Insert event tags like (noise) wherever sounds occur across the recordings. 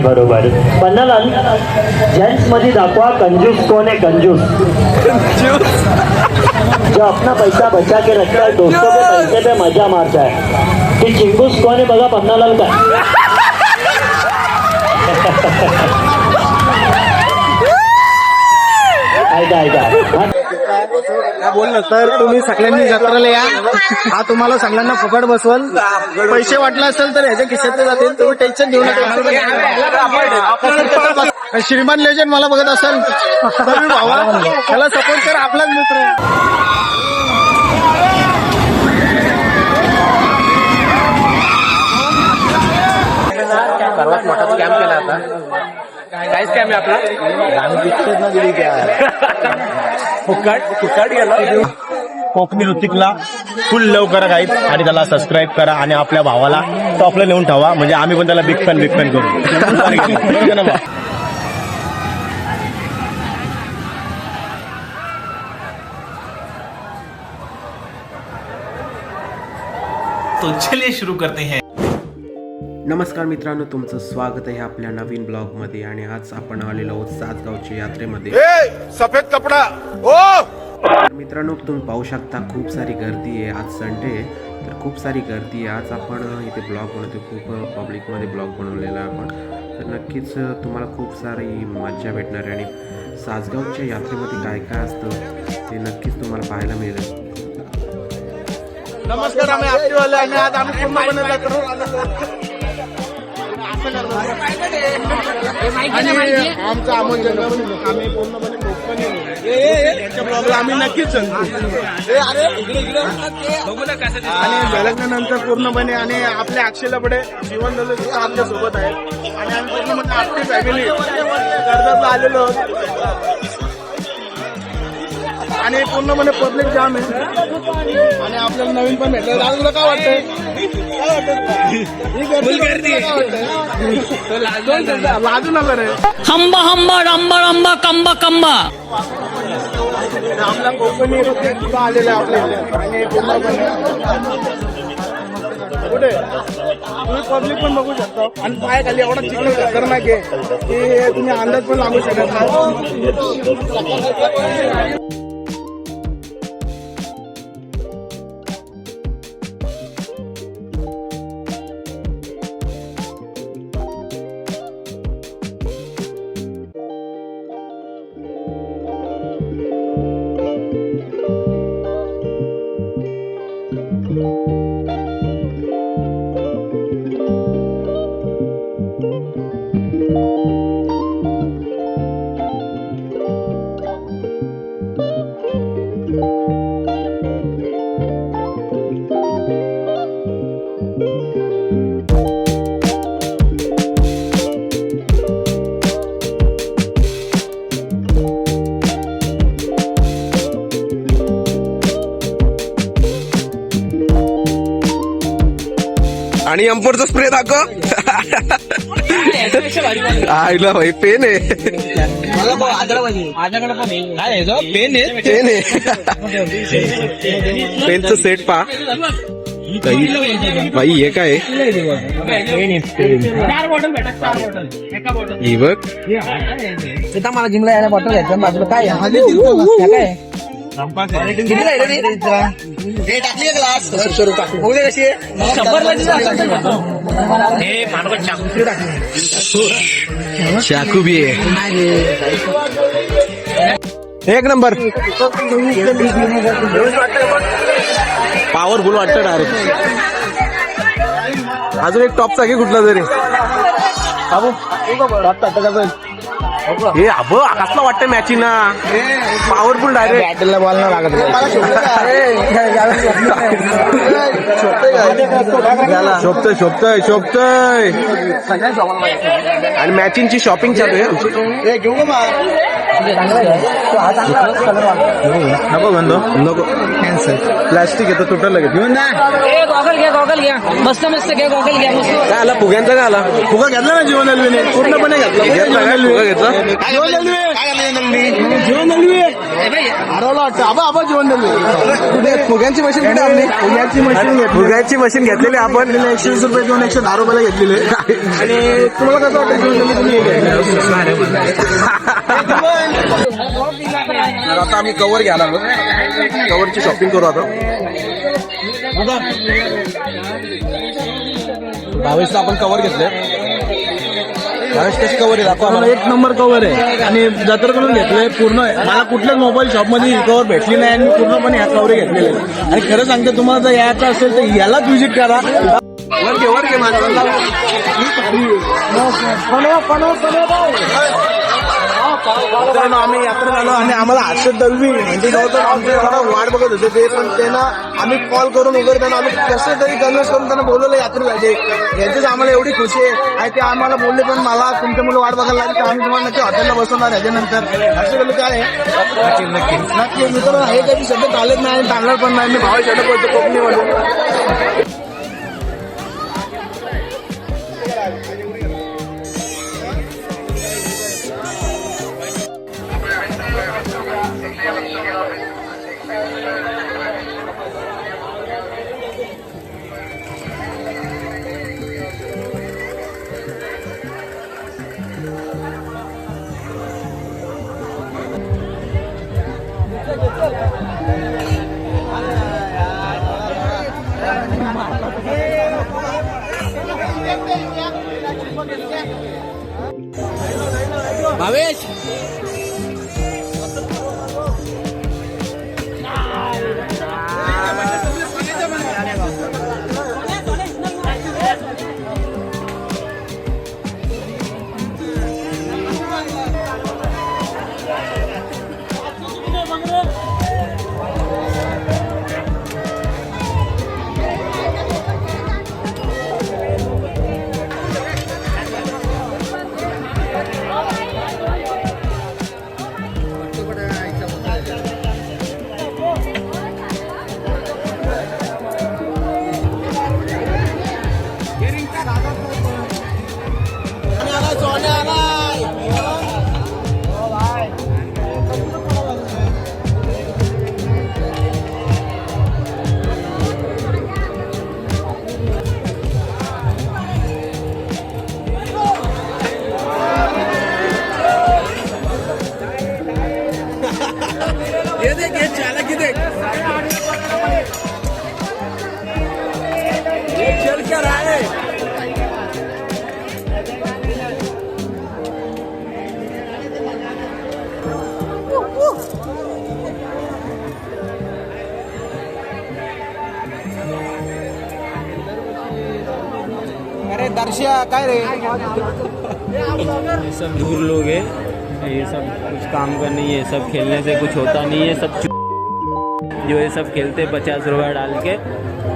बरोबर. पन्नालाल जेंट्समध्ये दाखवा कंजूस कोण है कंजूस. जो अपना पैसा बचा के रखता है दोस्तों के पैसे पे मजा मारता है. कि चिंगूस कौन है बघा पन्नालाल का. (laughs) ऐका ऐका हा काय बोललं तर तुम्ही सगळ्यांनी जत्राला या हा तुम्हाला सगळ्यांना फुकट बसवल पैसे वाटले असेल तर ह्याच्या खिशात जातील तुम्ही टेन्शन घेऊ नका श्रीमान लेजन मला बघत असेल तर मी भावा त्याला सपोर्ट कर आपलाच मित्र. सर्वात मोठा स्कॅम केला आता काय आहे आपला फुकट फुकट गेला कोकणी ऋतिकला फुल लव करा गाईत आणि त्याला सबस्क्राईब करा आणि आपल्या भावाला टॉपला नेऊन ठेवा. म्हणजे आम्ही पण त्याला बिग फॅन बिग फॅन करू. तो चलिए शुरू करते हैं। नमस्कार मित्रांनो तुमचं स्वागत आहे आपल्या नवीन ब्लॉगमध्ये आणि आज आपण आलेलो आहोत सासगावच्या यात्रेमध्ये. सफेद कपड़ा. ओ! तर मित्रांनो तुम्ही पाहू शकता खूप सारी गर्दी आहे आज संडे आहे. तर खूप सारी गर्दी आहे. आज आपण इथे ब्लॉग बनवतो खूप पब्लिकमध्ये ब्लॉग बनवलेला आपण. तर नक्कीच तुम्हाला खूप सारी मजा भेटणार आहे. आणि सासगावच्या यात्रेमध्ये काय काय असतं ते नक्कीच तुम्हाला पाहायला मिळेल. नमस्कार आम्ही आज आम्ही पूर्णपणे जत्रेवर आणि आमचं आमंत्रण आम्ही पूर्णपणे आम्ही नक्कीच. आणि झलकल्यानंतर पूर्णपणे आणि आपल्या अक्षयला पुढे जीवन आपल्यासोबत आहे. आणि आम्ही पूर्णपणे आपली फॅमिली आलेलो आणि पूर्णपणे पब्लिक जाम आहे. आणि आपल्याला नवीन पण भेटलं. दादा तुला काय वाटतंय? (laughs) लाजू नका रे. हंबा हंबा रंबा रंबा कंबा कंबा. आपला कोकणी सुद्धा आलेलं आहे आपल्या इथे. आणि पूर्णपणे कुठे? तुम्ही पब्लिक पण बघू शकता. आणि पायाखाली एवढा चिकन खतरनाक आहे की तुम्ही अंदाज पण लागू शकत आणि एम्पोरचा स्प्रे दाखव. आईला भाई पेन आहे. पेन आहे. पेनचं सेट पा भाई हे काय? ही बघ. मला जिमला यायला बॉटल घ्यायचं बाजूला काय बघू दे कशी आहे. शंभरला. चाकू बी आहे. एक नंबर. पॉवरफुल वाटतं डायरेक्ट अजून एक टॉपचा घे कुठला तरी? बाबू हे अब कसला वाटतं मॅचिंग ना. पॉवरफुल डायरेक्ट बॉल नाही लागत शोभतय शोभतय शोभतय आणि मॅचिंगची शॉपिंग चालू आहे नको गंधो. नको. कॅन्सर प्लास्टिक येतं तुटलं लगेच. घेऊन जा. ए गॉगल घ्या गॉगल घ्या. मस्त मस्त घ्या गॉगल घ्या मस्त. काय आला? फुग्यांचा काय आला? फुगा घेतला ना जीवन अलवीने पूर्णपणे घेतला. घेतला काय? फुगा घेतला? जीवन अलवी जीवन अलवी हरवला वाटतं. आबा आबा जीवन कुठे फुग्यांची मशीन कुठे आपली फुग्यांची मशीन फुग्याची मशीन घेतलेली आपण. एकशे वीस रुपये देऊन एकशे दहा रुपयाला घेतलेले. आणि तुम्हाला कसं वाटतं जीवन अलवी (laughs) तुम्ही तर आता आम्ही कवर घ्यायला आलो. कवरची शॉपिंग करू आता. भावेशला आपण कवर घेतले भावेश कशी कवर आहे? दाखवा मला. एक नंबर कव्हर आहे. आणि जत्रेकडून घेतलंय पूर्ण. मला कुठल्याच मोबाईल शॉपमध्ये ही कव्हर भेटली नाही. आणि पूर्णपणे ह्या कव्हर घेतलेले आहे. आणि खरं सांगते तुम्हाला जर यायचं असेल तर यालाच व्हिजिट करा. वर घे वर घे माझा. मित्रांनो आम्ही यात्रेत आलो आणि आम्हाला हर्षद दलवी म्हणजे जवळजवळ आमचे एवढा वाट बघत होते ते पण त्यांना आम्ही कॉल करून वगैरे त्यांना आम्ही कसं तरी कन्व्हिन्स करून त्यांना बोलवलं यात्रेला. जे यांचीच आम्हाला एवढी खुशी आहे. आणि ते आम्हाला बोलले पण मला तुमच्या मुलं वाट बघायला लागली तर आम्ही तुम्हाला नक्की हॉटेलला बसवणार याच्यानंतर हर्षद दलवी काय नक्की नक्की मित्रांनो हे कधी शब्द चालत नाही आणि चालणार पण नाही. मी भावा शब्द बोलतो कोकणीमध्ये. भावेश सब खेलने से कुछ होता नहीं है, सब जो ये सब खेलते पचास रुपया डाल के।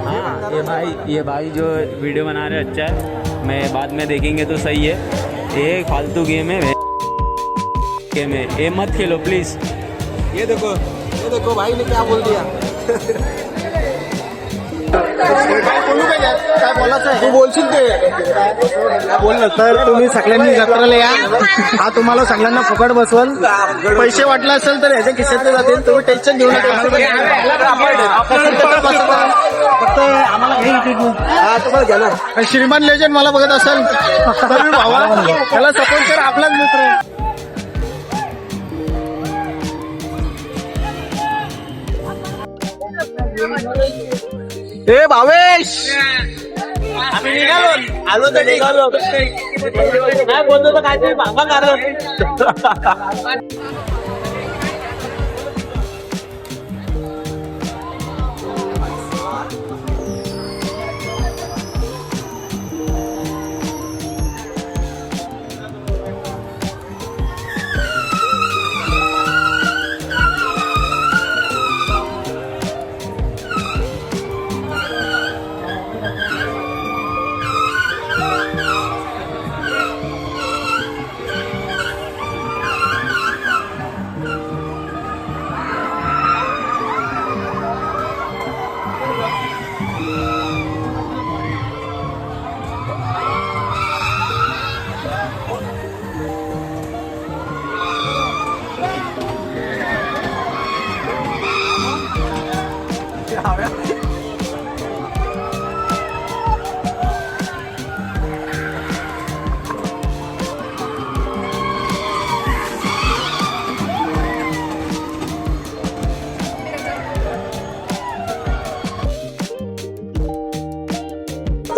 हाँ ये भाई ये भाई जो वीडियो बना रहे अच्छा है। मैं बाद में देखेंगे तो सही है। ये फालतू गेम है गेम है। ये मत खेलो प्लीज़ ये देखो ये देखो भाई ने क्या बोल दिया। (laughs) तू बोलशील ते बोल तर तुम्ही सगळ्यांनी जत्राला या. हा तुम्हाला सगळ्यांना फुकट बसवल. पैसे वाटले असेल तर ह्याच्या खिशातले जातील. तुम्ही टेन्शन घेऊ नका. फक्त आम्हाला घे इथे घ्या श्रीमान लेजंड मला बघत असेल. तर भावा त्याला सपोर्ट कर आपलाच मित्र Thank you. ए भावेश! आम्ही निघालो. आलो तर निघालो. काय बोलतो तर काहीतरी भांगा कारण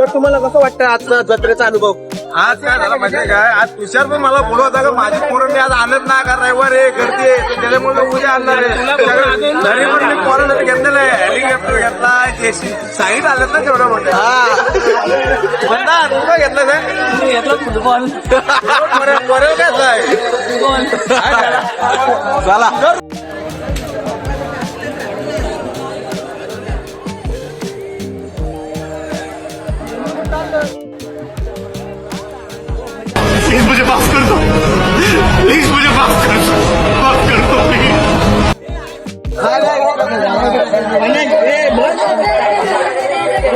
तर तुम्हाला कसं वाटतं आजचा जत्रेचा अनुभव? आज काय झालं माहितीये काय आज तुषार पण मला बोलवत का माझी पोरं मी आज आणत नाही का रविवार आहे गर्दी आहे त्याच्यामुळे मी उद्या आणणार आहे. सगळं- तरी पण मी पोरं घेतलेलं आहे. हेलिकॉप्टर घेतला जेसी साईड आलेत ना तेवढं मोठे. बंदा तुला घेतलं काय फुटबॉल पोरं पोरं घेतलाय चला. मुझे माफ कर दो। प्लीज मुझे माफ कर दो। माफ कर दो प्लीज।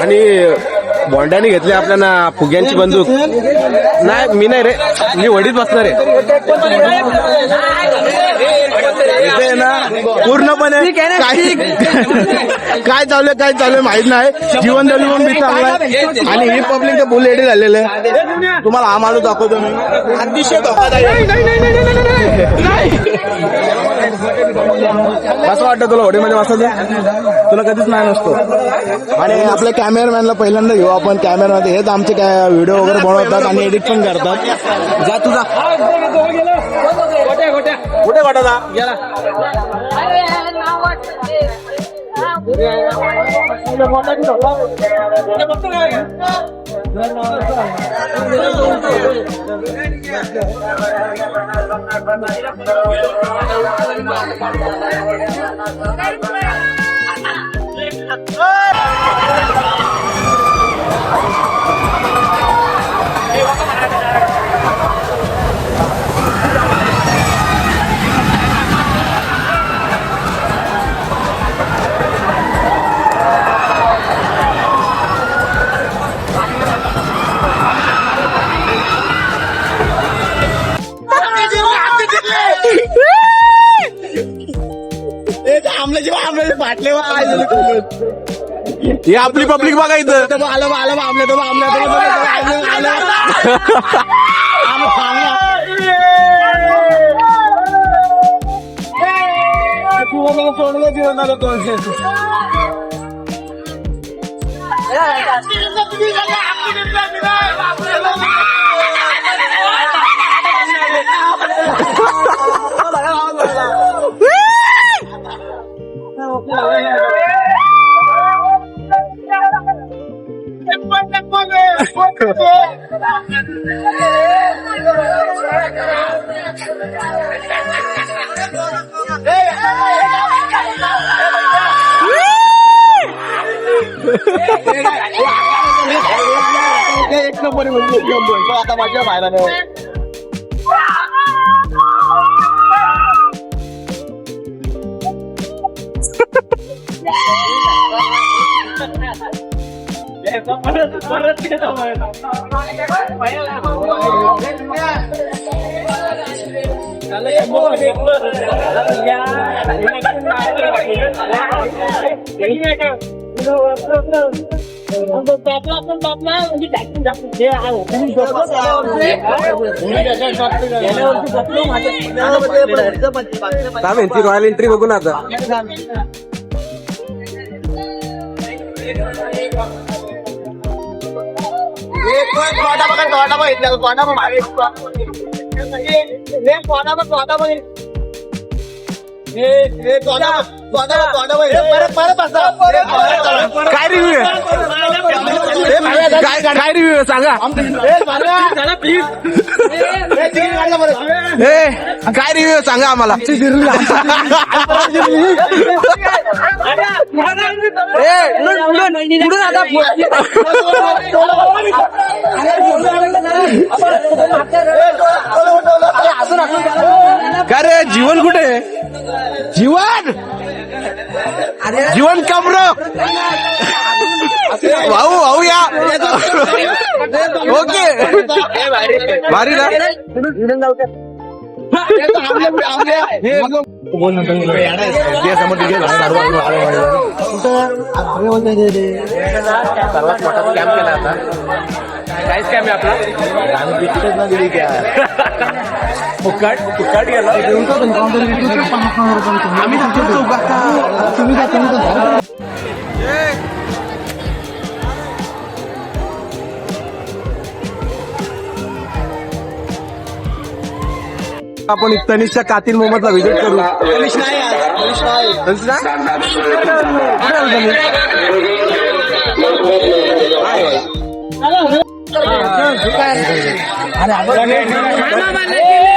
आणि बॉन्डाने घेतली आपल्याला फुग्यांची बंदूक. नाही मी नाही रे. मी वडीत बसणार आहे. इथे ना पूर्णपणे काही काय चालू काय चालू माहीत नाही. जीवन दली पण बी चांगला आणि ही पब्लिक तर रेडी झालेलं आहे. तुम्हाला हा माणूस दाखवतो मी. अतिशय कसं वाटतं तुला होडीमध्ये बसायचं तुला कधीच नाही नसतो. आणि आपल्या कॅमेरामॅनला पहिल्यांदा घेऊ आपण. कॅमेरामध्ये हेच आमचे काय व्हिडिओ वगैरे बनवतात आणि एडिट पण करतात. जा तुझा कुठे गोट्याचा ही आपली पब्लिक बघा इथं एक नंबर म्हणजे एक नंबर आता माझ्या बाहेर काय म्हणते रॉयल एंट्री बघून आता. કોડામાં કોડામાં એટલે કોડામાં મારે કોડામાં કોડામાં काय रिव्ह्यू काय काय रिव्ह्यू सांगा. ए काय रिव्ह्यू सांगा आम्हाला. काय रे जीवन कुठे आहे? जीवन? जीवन कमरो. भाऊ भाऊ या. ओके. भारी ना? सर्वात मोठा स्कॅम केला आता काय स्कॅम आहे आपला आपण तनिषच्या कातील मोहम्मदला व्हिजिट करू. अरे नाही अरे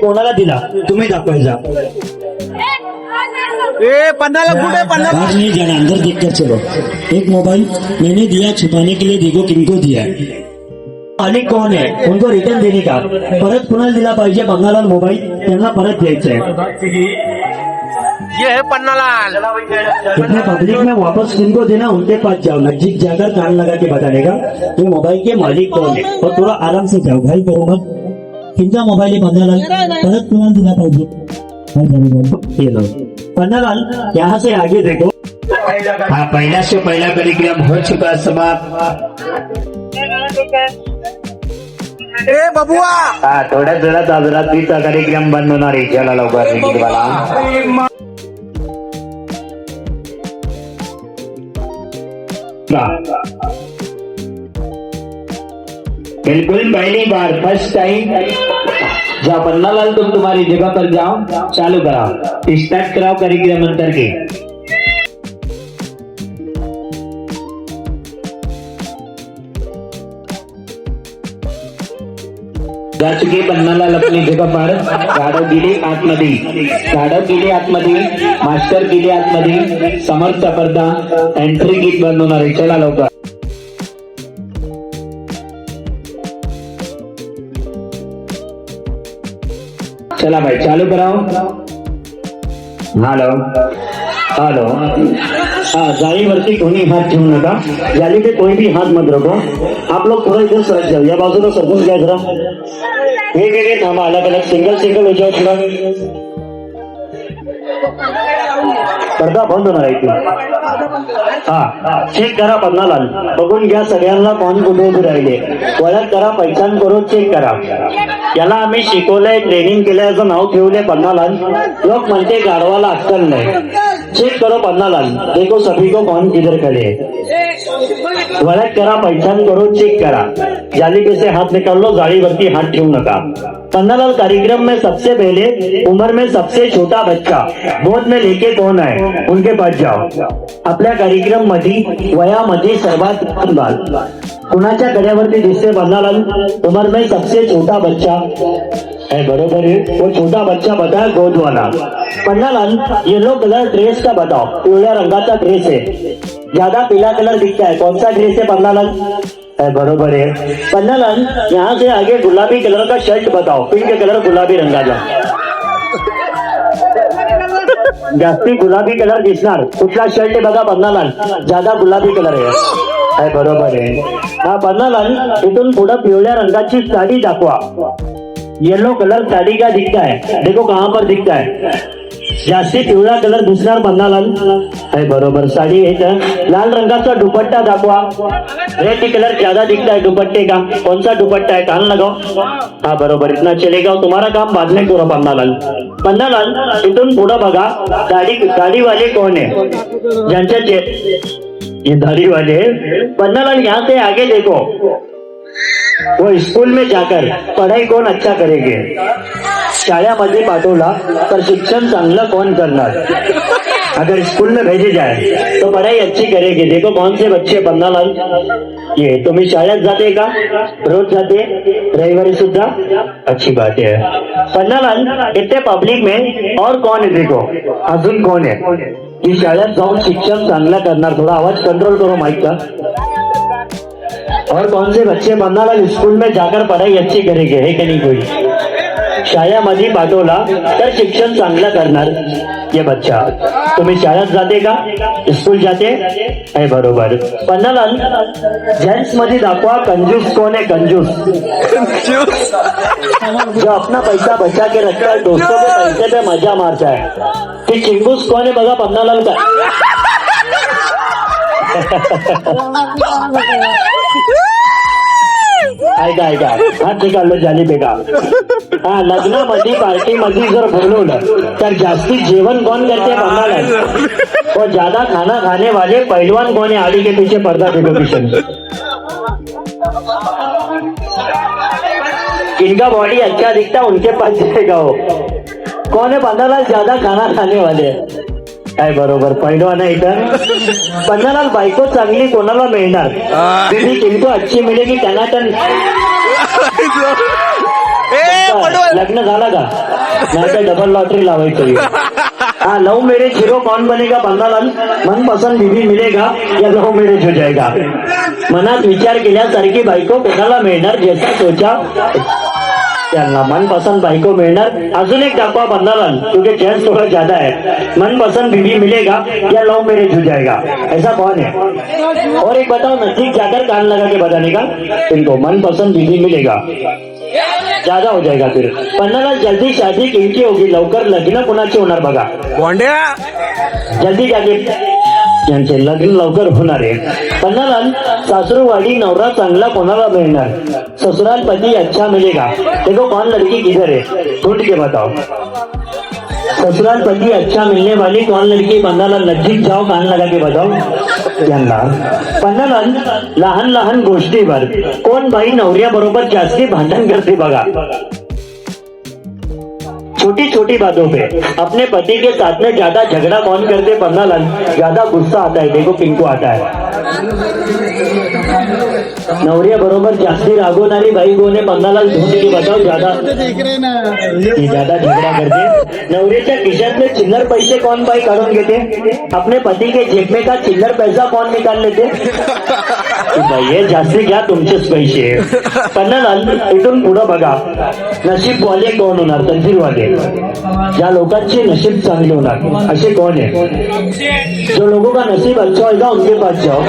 कोणाला दिला? तुम्ही दाखवायचा ए पन्नाला कुठे पन्नाला. आज नहीं जाना अंदर देख कर चलो एक मोबाइल मैंने दिया छुपाने के लिए देखो किनको दिया है. मालिक कौन है उनको रिटर्न देने का? परत कुणाला दिला पाहिजे? बंगाला मोबाईल त्यांना परत द्यायचा है ये है पन्नालाल. कितने पब्लिक में वापस किनको देना? उनके पास जाओ. नज़दीक जाकर कान लगा के बताने का ये मोबाइल के मालिक कौन है? और थोड़ा आराम से जाओ। भाई करो मत। मोबाइल है पन्नालाल परत कुणाला दिला पाहिजे. हाँ, पन्नालाल यहाँ से आगे देखो. हाँ पहला से पहला कार्यक्रम हो चुका समाप्त ए बबुआ! हा थोड्या वेळात आज रात्रीचा कार्यक्रम बंद होणार आहे. चला लवकर निघवाला बिल्कुल पहली बार फ़र्स्ट टाइम जा पन्नालाल तुम तुम्हारी जगह पर जाओ, चालू कराओ। स्टार्ट कराओ कार्यक्रम अंतर के। जा चुके पन्नालाल अपनी जगह पर। गाडव गेले आतमध्ये गाडव गेले आतमध्ये मास्टर गेले आतमध्ये समर्थ स्पर्धा एंट्री गीत बंद होणार आहे चला लवकर चला भाई चालू कराओ. हॅलो हॅलो हाँ जाळीवरती कोणी हात ठेवू नका. जाली पे कोणी भी हाथ मत रखो. आप लोग थोड़ा इधर सरक जाओ या बाजूला सरकून घ्या जरा. वेगवेगळे थांबा अलग अलग. सिंगल सिंगल हो जाओ थोड़ा पडदा बंद होणार आहे हा चेक करा पन्नालाल बघून घ्या सगळ्यांना कोण कुठे उभे राहिले. ओळख करा पहिचान करून चेक करा. याला आम्ही शिकवलंय ट्रेनिंग केलंय असं नाव ठेवलंय पन्नालाल लोक म्हणते गाढवाला अक्कल नाही. चेक करो पन्ना लाल देखो सभी को कौन किधर खड़े है. ओळख करा पहचान करो, चेक करा. जाली पे से हाथ निकाल लो, गाड़ी गाड़ीवरती हाथ ठेवू नका. पन्नालाल, कार्यक्रम में सबसे पहले उम्र में सबसे छोटा बच्चा. बोध में लेके कौन है? उनके पास जाओ. आपल्या कार्यक्रम मध्ये वयामध्ये सर्वात बाल कुणाच्या गड्यावरती दिसते पन्नालाल? उम्र में सबसे छोटा बच्चा. है बरोबर है। वो छोटा बच्चा बताया गोद वाला। पन्नालाल येलो कलर ड्रेस का बताओ। पिवळ्या रंगाचा ड्रेस है। ज्यादा पीला कलर दिखता है। कौन सा ड्रेस है पन्नालाल है बरोबर है। पन्नालाल यहाँ से आगे गुलाबी कलर का शर्ट बताओ। पिंक कलर गुलाबी रंगाचा। जास्ती गुलाबी कलर दिसणार। कुठला शर्ट आहे बघा पन्नालाल ज्यादा गुलाबी कलर आहे. बरोबर आहे. हा पन्नालाल इथून पुढे पिवळ्या रंगाची साडी दाखवा. येलो कलर साड़ी का दिखता है। देखो कहाँ पर दिखता है। जास्ती पिवळा कलर दिसणार पन्नालाल है, बरोबर, साड़ी है इथं. लाल रंगाचा दुपट्टा दाखवा। रेड कलर ज़्यादा दिखता है दुपट्टे का। कौन सा दुपट्टा है कान लगाओ हाँ बरोबर इतना चलेगा तुम्हारा काम बाद में करो पन्नालाल पन्नालाल इथून पुढं बघा दाढी दाढी वाले कौन है ज्यांच्या ये दाढ़ी वाले पन्नालाल यहाँ से आगे देखो। वो स्कूल में जाकर पढ़ाई कौन अच्छा करेंगे? शाळेमध्ये पाठवला तर शिक्षण चांगलं कौन करणार? अगर स्कूल में भेजे जाए तो पढ़ाई अच्छी करेगी। देखो कौन से बच्चे पन्नालाल। ये, तुम्ही शाळेत जाते का? रोज जाते रविवारी सुद्धा अच्छी बात है। पन्नालाल, इतने पब्लिक में और कौन है, देखो? अजून कौन है? की शाळेत शिक्षण चांगला करणार, थोड़ा आवाज़ कंट्रोल करो माइक का। और कौन से बच्चे पन्नालाल स्कूल में जाकर पढ़ाई अच्छी करेंगे है कि नहीं कोई? शाळेमध्ये पाठवला तर शिक्षण चांगलं करणार ये बच्चा। तुम्ही शाळेत जाते का? स्कूल जाते? आहे बरोबर। पन्नालाल जेंट्स मध्ये दाखवा कंजूस कोण आहे कंजूस? जो अपना पैसा बचा के रखता है दोस्तों के पैसे पे मज़ा मारता है। ते चिंगूस कोण आहे बघा पन्नालाल का। ऐका ऐका हा बेगा हा जर बोलवलं तर जेवण कोण करते और ज़्यादा खाना खाने वाले पहलवान है आड़ी के पीछे पर्दा देखो किशन इनका बॉडी अच्छा दिखता, उनके पास जाएगा वो. कौन है पन्नालाल ज़्यादा खाना खाने वाले. काय बरोबर? पैलवान आहे इथं पन्नालाल बायको चांगली कोणाला मिळणार? किंतु अच्छी मिळेगी त्यांना तर लग्न झाला का? नाही तर डबल लॉटरी लावायची हाँ लव मैरिज हीरो कौन बनेगा पन्नालाल? मनपसंद बीवी मिलेगा या लव मैरिज हो जाएगा. मनात विचार केल्यासारखी बायको कोणाला मिळणार? ज्याचा सोचा त्यांना मनपसंद बायको मिळणार. अजून एक दाखवा पन्नालाल क्योंकि जेंट्स थोड़ा ज़्यादा है मनपसंद बीवी मिलेगा या लव मैरिज हो जाएगा ऐसा कौन है और एक बताओ नज़दीक जाकर कान लगा के बताने का? इनको मनपसंद बीवी मिलेगा. ज़्यादा हो जाएगा फिर. पन्नालाल जल्दी शादी किनकी होगी? लवकर लग्न कुणाचे होणार बघा. गोंड्या? जल्दी जागे यांचे लग्न लवकर होणार आहे. पन्नालाल सासरूवाडी नवरा चांगला कोणाला मिळणार? ससुराल पती अच्छा म्हणजे मिलेगा देखो कौन लड़की किधर है ढूंढ के बताओ. ससुराल पति अच्छा मिलने वाली कौन लड़की? पन्नालाल नजीक जाओ कान लगा के बताओ. यांना. पन्नालाल लहान लहान गोष्टीवर. कोण बाई नवऱ्या बरोबर जास्ती भांडण करते बघा. छोटी छोटी बातों पे। अपने पति के साथ में ज़्यादा झगड़ा कौन करते पन्नालाल ज़्यादा गुस्सा आता है। देखो, पिंकू आता है। नवरिया, बरोबर, जास्ती रागवणारी बाई कोण ने झूठ के बताओ, ज़्यादा ज़्यादा झगड़ा करते नवऱ्याच्या खिशातले चिल्लर पैसे कौन बाई काढून घेते? अपने पति के जेब में का चिल्लर पैसा कौन निकाल लेते? हे जास्ती घ्या तुमचेच पैसे. पन्नालाल इथून पुढं बघा. नशीब वाले कोण होणार? तंजीरवाले ज्या लोकांचे नशीब चांगले होणार, असे कोण आहे? जो लोगों का नसीब अच्छा होगा उनके पास जाओ.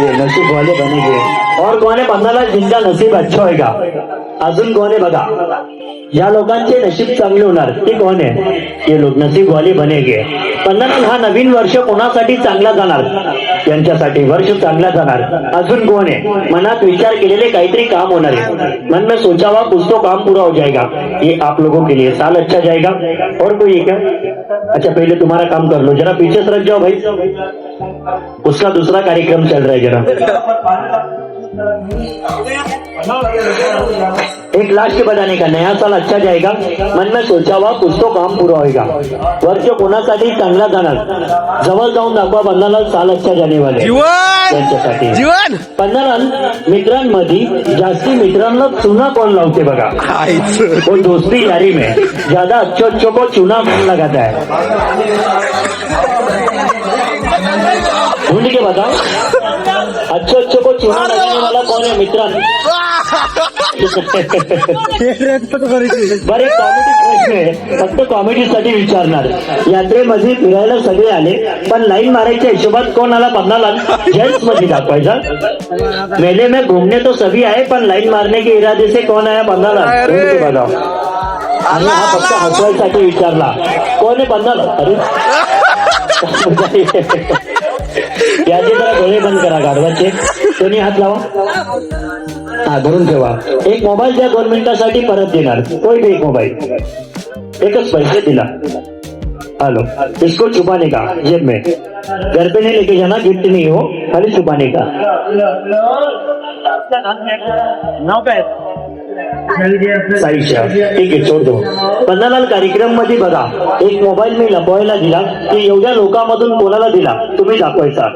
ये नसीब वाले बनेंगे. और कौन है पन्नालाल जिनका नसीब अच्छा होगा अजून कोण आहे? बघा. या लोकांचे नशीब चांगले होणार ते कोण आहे? ते लोक नसीब वाले बनेगे पंधरा हा नवीन वर्ष कोणासाठी चांगला जाणार? त्यांच्यासाठी वर्ष चांगला जाणार. अजून कोण आहे? मनात विचार केलेले काहीतरी काम होणार आहे. मन में सोचा हुआ कुछ तो काम पूरा हो जाएगा ये आप लोगों के लिए साल अच्छा जाएगा और कोई है? अच्छा पहले तुम्हारा काम कर लो. जरा पीछे सरक जाओ भाई. उसका दूसरा कार्यक्रम चल रहा है जरा. एक लाख के बताने का नया साल अच्छा जाएगा। मन में सोचा हुआ कुछ तो काम पूरा होगा वर्ष कोणासाठी चांगला जाणार। जवळ जाऊन दाखवा पन्नालाल साल अच्छा जाने वाले। जीवन! त्यांच्यासाठी। जीवन! पन्नालाल मित्रांमध्ये जास्ती मित्रांना चुना कोण लावते बघा? वो दोस्ती यारी में ज़्यादा अच्छो अच्छो को चुना कौन लगाता है? ढूंढ के बताओ। अच्छो अच्छो को चुना लगाने वाला कौन है मित्रांनो बरे कॉमेडी प्रश्न आहे फक्त कॉमेडीसाठी विचारणार. यात्रेमध्ये फिरायला सगळे आले पण लाईन मारायच्या हिशोबात कोण आला पन्नाला जेंट्समध्ये दाखवायचा. मेले में घूमने तो सभी आए पण लाईन मारने के इरादे से कौन आया पन्नाला बताओ आणि हा फक्त हसवायसाठी विचारला. कोण आहे पन्नाला अरे. (laughs) याचे जरा डोळे बंद करा गाढवाचे. कोणी हात लावा? हा धरून ठेवा. एक मोबाईल त्या दोन मिनिटासाठी परत देणार. कोई भी एक मोबाईल एकच पैसे दिला. हेलो. इसको छुपाने का? जेब में. घर पे नहीं लेके जाना गिफ्ट नहीं हो खाली छुपाने का. नौ काय साईशा, ठीक आहे छोड़ दो पन्नालाल कार्यक्रम मध्ये बघा, एक मोबाईल मी लपवायला दिला की एवढ्या लोकांमधून कोणाला दिला, तुम्ही दाखवायचा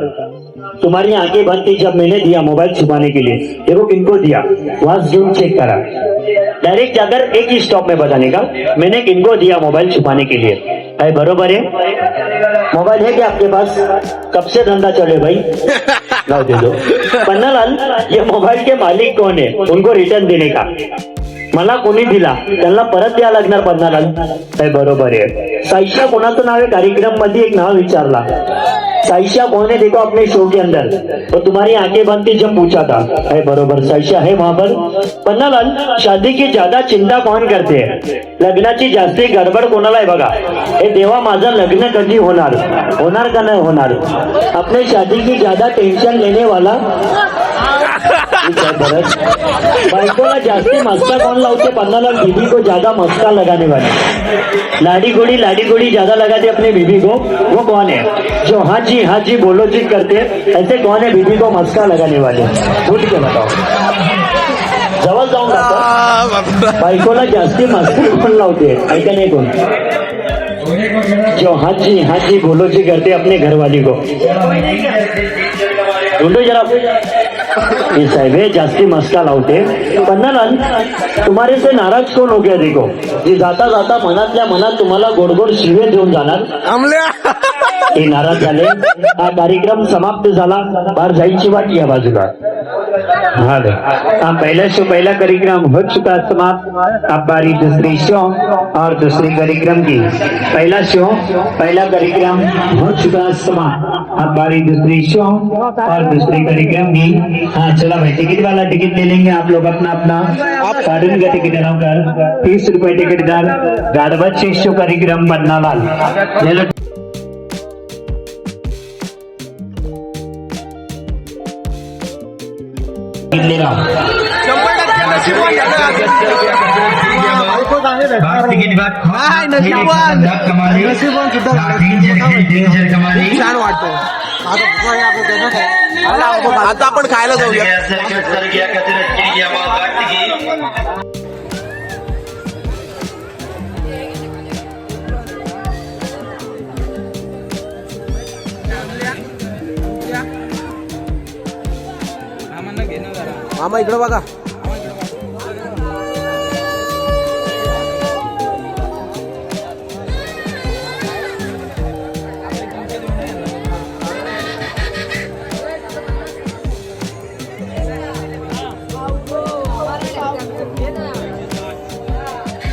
तुम्हारी आँखें बंद थी जब मैंने दिया मोबाइल छुपाने के लिए. देखो किनको दिया. वहाँ जूम चेक करा. डायरेक्ट जाकर एक ही स्टॉप में बताने का मैंने किनको दिया मोबाइल छुपाने के लिए. है बरोबर है मोबाइल है क्या आपके पास? कब से धंधा चले भाई? (laughs) दे दो. पन्नालाल, ये मोबाइल के मालिक कौन है? उनको रिटर्न देने का. मला कोणी दिला त्यांना परत द्या लागणार पन्नालाल काय बरोबर आहे. साईशा कोणाचं नाव आहे? कार्यक्रममध्ये एक नाव विचारला. साईशा कौन है देखो अपने शो के अंदर. तो तुम्हारी आंखें बंद थी जब पूछा था. है बरोबर. साईशा है वहां पर. पन्नालाल शादी की ज्यादा चिंता कौन करते है? लग्नाची जास्ती गडबड कोणाला आहे बघा? हे देवा माझं लग्न कधी होणार? होणार का नाही होणार? अपने शादी की ज्यादा टेंशन लेने वाला जास्ती मस्का कौन लावते? पन्नाला बीबी को ज़्यादा मस्का लगाने वाले. लाडी गोड़ी लाडी गोड़ी ज़्यादा लगाते अपने बीबी को. वो कौन है? जो हाँ जी हाँ जी बोलो जी करते, ऐसे कौन है बीबी को मस्का लगाने वाले? उठ के बताओ. जवळ जाऊन दाखव. बायकोला जास्ती मस्का कोण लावते? ऐका नाही कोण. जो हाँ जी हाँ जी बोलो जी करते अपने घरवाली को. ढूंढो जरा. ये साहेब हे जास्ती मस्का लावते. पन्नालाल तुम्हारे से नाराज कोण हो गया? देखो. जी जाता जाता मनातल्या मनात तुम्हाला गोड गोड शिवे देऊन जाणार. ते नाराज़ झाले. हा कार्यक्रम समाप्त झाला. बाहेर जायची वाट या बाजूला. हाँ। हाँ पहला शो पहला कार्यक्रम हो चुका समाप्त अब बारी दूसरी शो और दूसरे कार्यक्रम की. पहला शो पहला कार्यक्रम हो चुका समाप्त अब बारी दूसरी शो और दूसरे कार्यक्रम की. हाँ चला भाई टिकट वाला टिकट ले लेंगे आप लोग अपना अपना. आप का टिकट कर तीस रुपए टिकट दार. गाड़बत शिष्य कार्यक्रम बनना लाल. आता आपण खायला जाऊया। मामा इकडे बघा.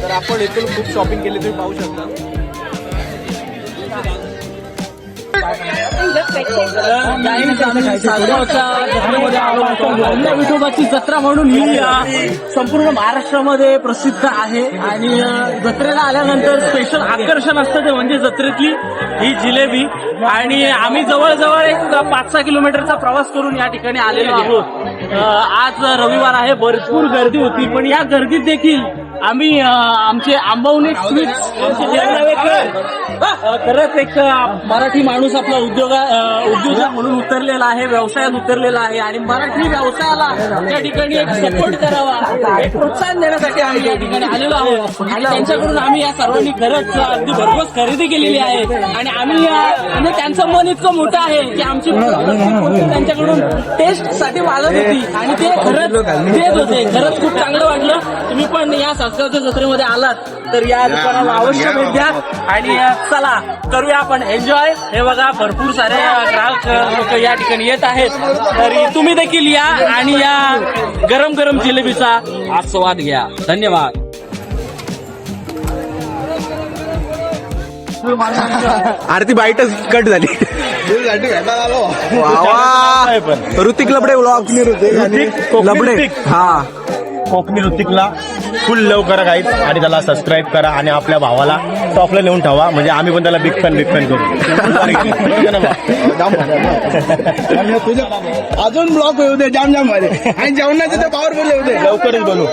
तर आपण इथून खूप शॉपिंग केली तुम्ही पाहू शकता. विठोबाची जत्रा म्हणून ही संपूर्ण महाराष्ट्रामध्ये प्रसिद्ध आहे. आणि जत्रेला आल्यानंतर स्पेशल आकर्षण असतं ते म्हणजे जत्रेतली ही जिलेबी. आणि आम्ही जवळजवळ एक पाच सहा किलोमीटरचा प्रवास करून या ठिकाणी आलेलो आहोत. आज रविवार आहे भरपूर गर्दी होती पण या गर्दीत देखील आम्ही आमचे आंबवणे स्वीट्स खरंच एक मराठी माणूस आपला उद्योग उद्योजक म्हणून उतरलेला आहे व्यवसायात उतरलेला आहे आणि मराठी व्यवसायाला त्या ठिकाणी एक सपोर्ट करावा एक प्रोत्साहन देण्यासाठी आम्ही या ठिकाणी आलेलो आहोत. आणि त्यांच्याकडून आम्ही या सर्वांनी खरंच अगदी भरघोस खरेदी केलेली आहे. आणि आम्ही आणि त्यांचं मन इतकं मोठं आहे की आमची त्यांच्याकडून टेस्टसाठी वाजत होती. आणि ते खरंच देत होते. खरंच खूप चांगलं वाटलं. तुम्ही पण या सासगावच्या जत्रेमध्ये आलात तर या दुकानाला अवश्य भेट द्या. आणि चला करूया आपण एन्जॉय हे बघा भरपूर सारे ग्राहक लोक या ठिकाणी येत आहेत. तरी तुम्ही देखील या आणि या गरम गरम जिलेबीचा आस्वाद घ्या. धन्यवाद. आरती बाईटच कट झाली. (laughs) ऋतिक लबडे ब्लॉग लबडे. हा. कोकणी ऋतिकला फुल लव करा गाईत आणि त्याला सबस्क्राईब करा आणि आपल्या भावाला टॉपला नेऊन ठेवा. म्हणजे आम्ही पण त्याला बिग फॅन बिग फॅन करू. अजून ब्लॉक येऊ दे जाम जाम आणि जेवणाचे ते पॉवरफुल येऊ दे लवकरच बोलू.